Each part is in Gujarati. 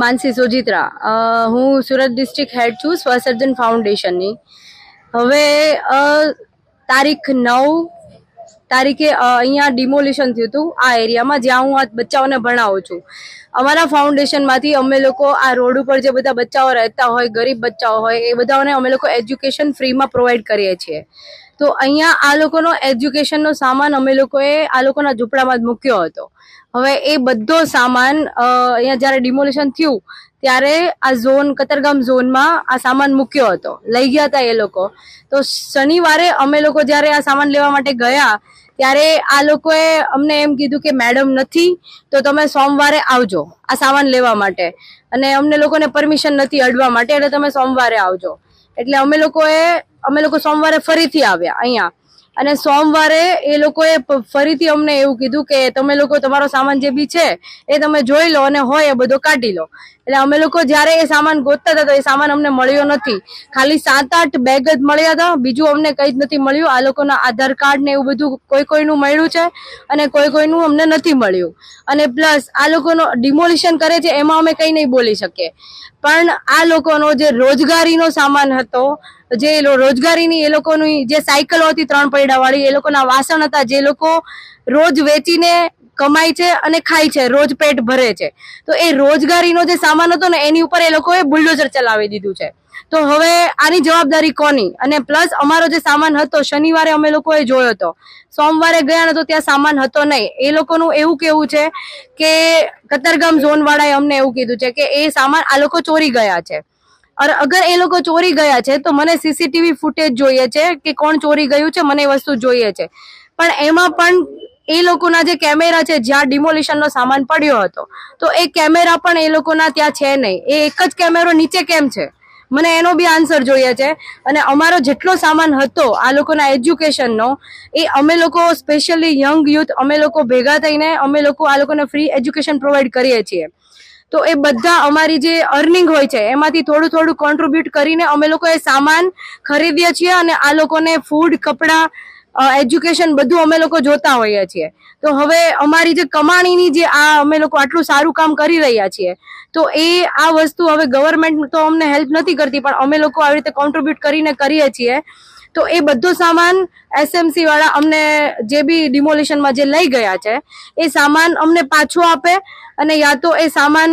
માનસી સોજિત્રા હું સુરત ડિસ્ટ્રિક્ટ હેડ છું સ્વસર્જન ફાઉન્ડેશનની. હવે તારીખ નવ તારીખે અહીંયા ડિમોલિશન થયું હતું આ એરિયામાં, જ્યાં હું આ બચ્ચાઓને ભણાવું છું. અમારા ફાઉન્ડેશનમાંથી અમે લોકો આ રોડ ઉપર જે બધા બચ્ચાઓ રહેતા હોય, ગરીબ બચ્ચાઓ હોય, એ બધાઓને અમે લોકો એજ્યુકેશન ફ્રીમાં પ્રોવાઈડ કરીએ છીએ. તો અહીંયા આ લોકોનો એજ્યુકેશનનો સામાન અમે લોકોએ આ લોકોના ઝૂંપડામાં જ મૂક્યો હતો. હવે એ બધો સામાન અહીંયા જ્યારે ડિમોલિશન થયું ત્યારે આ ઝોન, કતરગામ ઝોનમાં આ સામાન મૂક્યો હતો. લઈ ગયા હતા એ લોકો. તો શનિવારે અમે લોકો જ્યારે આ સામાન લેવા માટે ગયા, ત્યારે આ લોકોએ અમને એમ કીધું કે, મેડમ, નથી, તો તમે સોમવારે આવજો આ સામાન લેવા માટે. અને અમને લોકોને પરમિશન નથી અડવા માટે, એટલે તમે સોમવારે આવજો. એટલે અમે લોકોએ, અમે લોકો સોમવારે ફરીથી આવ્યા અહીંયા. અને સોમવારે એ લોકોએ ફરીથી અમને એવું કીધું કે તમે લોકો, તમારો સામાન જે બી છે, એ તમે જોઈ લો અને હોય એ બધો કાઢી લો. એટલે અમે લોકો જ્યારે એ સામાન ગોતતા હતા તો એ સામાન અમને મળ્યો નથી. ખાલી સાત આઠ બેગ જ મળ્યા હતા. બીજું અમને કંઈ જ નથી મળ્યું. આ લોકોના આધાર કાર્ડ ને એવું બધું કોઈ કોઈનું મળ્યું છે અને કોઈ કોઈનું અમને નથી મળ્યું. અને પ્લસ આ લોકોનો ડિમોલિશન કરે છે, એમાં અમે કંઈ નહીં બોલી શકીએ. પણ આ લોકોનો જે રોજગારીનો સામાન હતો જે રોજગારીની એ લોકોની જે સાયકલો હતી ત્રણ પૈડાવાળી, એ લોકોના વાસણ હતા જે લોકો રોજ વેચીને કમાય છે અને ખાય છે, રોજ પેટ ભરે છે. તો એ રોજગારીનો જે સામાન હતો ને, એની ઉપર એ લોકોએ બુલડોઝર ચલાવી દીધું છે. તો હવે આની જવાબદારી કોની? અને પ્લસ અમારો જે સામાન હતો, શનિવારે અમે લોકોએ જોયો હતો. સોમવારે ગયા તો ત્યાં સામાન હતો નહીં. એ લોકોનું એવું કેવું છે કે કતરગામ ઝોન વાળાએ અમને એવું કીધું છે કે એ સામાન આ લોકો ચોરી ગયા છે. અર અગર એ લોકો ચોરી ગયા છે, તો મને સીસીટીવી ફૂટેજ જોઈએ છે કે કોણ ચોરી ગયું છે, મને એ વસ્તુ જોઈએ છે. પણ એમાં પણ એ લોકોના જે કેમેરા છે, જ્યાં ડિમોલિશનનો સામાન પડ્યો હતો, તો એ કેમેરા પણ એ લોકોના ત્યાં છે નહીં. એ એક જ કેમેરો નીચે કેમ છે? મને એનો બી આન્સર જોઈએ છે. અને અમારો જેટલો સામાન હતો, આ લોકોના એજ્યુકેશનનો એ અમે લોકો સ્પેશિયલી યંગ યુથ અમે લોકો ભેગા થઈને, અમે લોકો આ લોકોને ફ્રી એજ્યુકેશન પ્રોવાઈડ કરીએ છીએ. તો એ બધા અમારી જે અર્નિંગ હોય છે, એમાંથી થોડું થોડું કોન્ટ્રીબ્યુટ કરીને અમે લોકો એ સામાન ખરીદીએ છીએ અને આ લોકોને ફૂડ કપડાં એજ્યુકેશન બધું અમે લોકો જોતા હોઈએ છીએ. તો હવે અમારી જે કમાણીની જે આ અમે લોકો આટલું સારું કામ કરી રહ્યા છીએ, તો એ આ વસ્તુ હવે ગવર્મેન્ટ તો અમને હેલ્પ નથી કરતી, પણ અમે લોકો આવી રીતે કોન્ટ્રીબ્યુટ કરીને કરીએ છીએ. તો એ બધો સામાન એસએમસી વાળા અમને જે બી ડિમોલિશનમાં જે લઈ ગયા છે, એ સામાન અમને પાછો આપે અને યા તો એ સામાન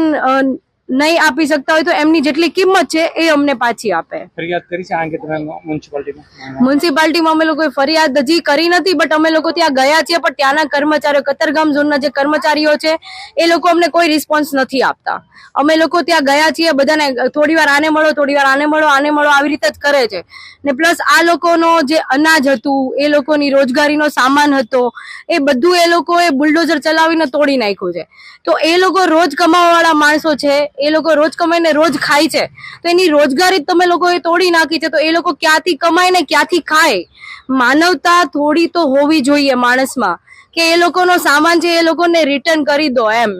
નહીં આપી શકતા હોય તો એમની જેટલી કિંમત છે એ અમને પાછી આપે. ફરિયાદ કરી છે આ અંગે તમે મ્યુનિસિપાલિટીમાં? મ્યુનિસિપાલિટીમાં અમે લોકોએ ફરિયાદ હજી કરી નથી બટ અમે લોકો ત્યાં ગયા છીએ પણ ત્યાંના કર્મચારીઓ કતરગામ ઝોનના જે કર્મચારીઓ છે એ લોકો અમને કોઈ રિસ્પોન્સ નથી આપતા. અમે લોકો ત્યાં ગયા છીએ બધાને થોડી વાર આને મળો થોડી વાર આને મળો આને મળો આવી રીતે જ કરે છે. ને પ્લસ આ લોકોનો જે અનાજ હતું એ લોકોની રોજગારીનો સામાન હતો એ બધું એ લોકોએ બુલડોઝર ચલાવીને તોડી નાખ્યું છે. તો એ લોકો રોજ કમાવાવાળા માણસો છે એ લોકો રોજ કમાઈને રોજ ખાય છે. તો એની રોજગારી તમે લોકોએ તોડી નાખી છે. તો એ લોકો ક્યાંથી કમાય ને ક્યાંથી ખાય? માનવતા થોડી તો હોવી જોઈએ માણસમાં. કે એ લોકોનો સામાન છે એ લોકોને રિટર્ન કરી દો એમ.